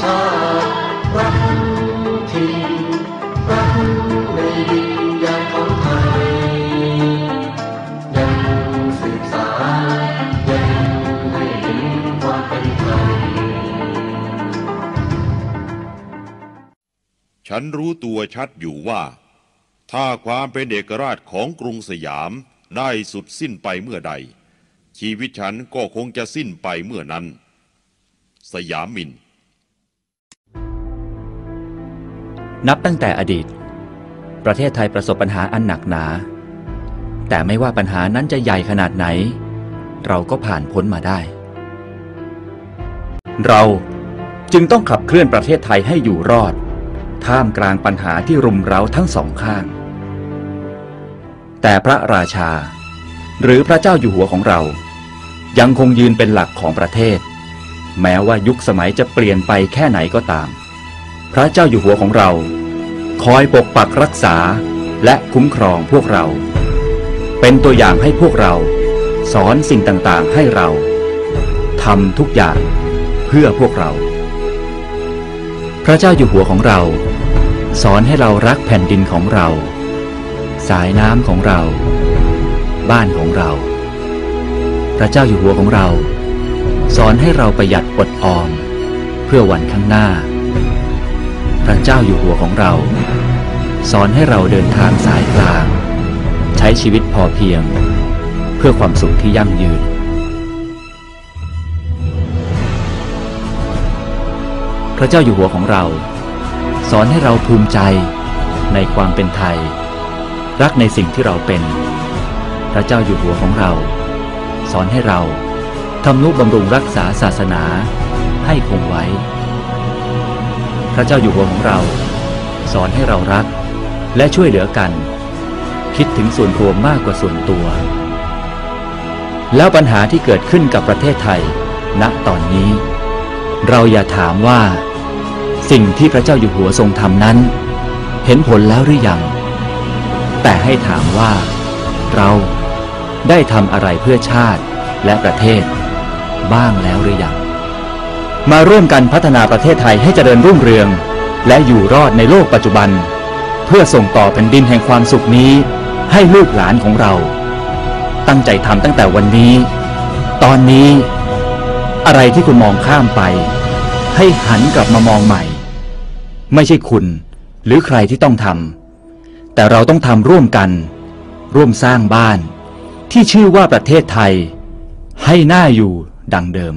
ชาติรักถิ่นรักในดินแดนของไทย ยังสืบสานยังให้เห็นความเป็นไทย ฉันรู้ตัวชัดอยู่ว่า ถ้าความเป็นเอกราชของกรุงสยามได้สุดสิ้นไปเมื่อใด ชีวิตฉันก็คงจะสิ้นไปเมื่อนั้น สยามมิน นับตั้งแต่อดีต ประเทศไทยประสบปัญหาอันหนักหนา แต่ไม่ว่าปัญหานั้นจะใหญ่ขนาดไหน เราก็ผ่านพ้นมาได้ เราจึงต้องขับเคลื่อนประเทศไทยให้อยู่รอด ท่ามกลางปัญหาที่รุมเร้าทั้งสองข้าง แต่พระราชา หรือพระเจ้าอยู่หัวของเรา ยังคงยืนเป็นหลักของประเทศ แม้ว่ายุคสมัยจะเปลี่ยนไปแค่ไหนก็ตาม พระเจ้าอยู่หัวของเรา คอยปกปักรักษาและคุ้มครองพวกเรา เป็นตัวอย่างให้พวกเรา สอนสิ่งต่างๆให้เราทำทุกอย่างเพื่อพวกเรา พระเจ้าอยู่หัวของเรา สอนให้เรารักแผ่นดินของเรา สายน้ำของเรา บ้านของเรา พระเจ้าอยู่หัวของเรา สอนให้เราประหยัดอดออม เพื่อวันข้างหน้า ระเจ้าอยู่หัวของเรา สอนให้เราเดินทางสายกลาง ใช้ชีวิตพอเพียง เพื่อความสุขที่ยั่งยืน พระเจ้าอยู่หัวของเรา สอนให้เราภูมิใจในความเป็นไทย รักในสิ่งที่เราเป็น พระเจ้าอยู่หัวของเรา สอนให้เราทำนุบำรุงรักษาศาสนาให้คงไว้ พระเจ้าอยู่หัวของเรา สอนให้เรารัก และช่วยเหลือกัน คิดถึงส่วนรวมมากกว่าส่วนตัว แล้วปัญหาที่เกิดขึ้นกับประเทศไทย ณตอนนี้ เราอย่าถามว่า สิ่งที่พระเจ้าอยู่หัวทรงทำนั้น เห็นผลแล้วหรือยัง แต่ให้ถามว่า เราได้ทำอะไรเพื่อชาติและประเทศ บ้างแล้วหรือยัง มาร่วมกันพัฒนาประเทศไทยให้เจริญรุ่งเรือง และอยู่รอดในโลกปัจจุบัน เพื่อส่งต่อแผ่นดินแห่งความสุขนี้ ให้ลูกหลานของเรา ตั้งใจทำตั้งแต่วันนี้ ตอนนี้ อะไรที่คุณมองข้ามไป ให้หันกลับมามองใหม่ ไม่ใช่คุณ หรือใครที่ต้องทำแต่เราต้องทำร่วมกัน ร่วมสร้างบ้าน ที่ชื่อว่าประเทศไทย ให้น่าอยู่ดังเดิม